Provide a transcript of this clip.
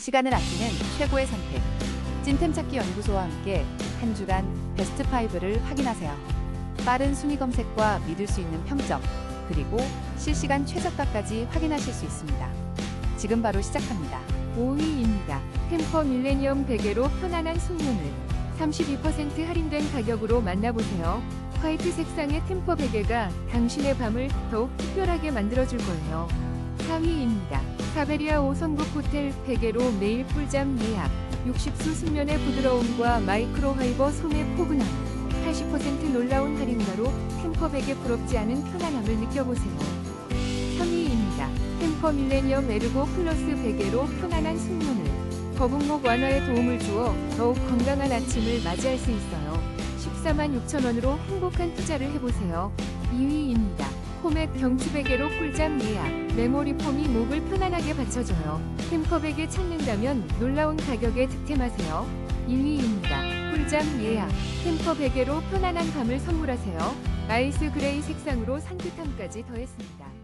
시간을 아끼는 최고의 선택. 찐템 찾기 연구소와 함께 한 주간 베스트 5를 확인하세요. 빠른 순위 검색과 믿을 수 있는 평점, 그리고 실시간 최저가까지 확인하실 수 있습니다. 지금 바로 시작합니다. 5위입니다. 템퍼 밀레니엄 베개로 편안한 숙면을 32% 할인된 가격으로 만나보세요. 화이트 색상의 템퍼 베개가 당신의 밤을 더욱 특별하게 만들어줄 거예요. 4위입니다. 사베리아 5성급 호텔 베개로 매일 꿀잠 예약 60수 숙면의 부드러움과 마이크로 화이버 소매 포근함 80% 놀라운 할인가로 베개 부럽지 않은 편안함을 느껴보세요. 3위입니다. 템퍼 밀레니엄 에르고 플러스 베개로 편안한 숙면을 거북목 완화에 도움을 주어 더욱 건강한 아침을 맞이할 수 있어요. 14만 6천 원으로 행복한 투자를 해보세요. 2위입니다. 홈액 경추 베개로 꿀잠 예약. 메모리 폼이 목을 편안하게 받쳐줘요. 템퍼 베개 찾는다면 놀라운 가격에 득템하세요. 1위입니다. 꿀잠 예약. 템퍼 베개로 편안한 밤을 선물하세요. 아이스 그레이 색상으로 산뜻함까지 더했습니다.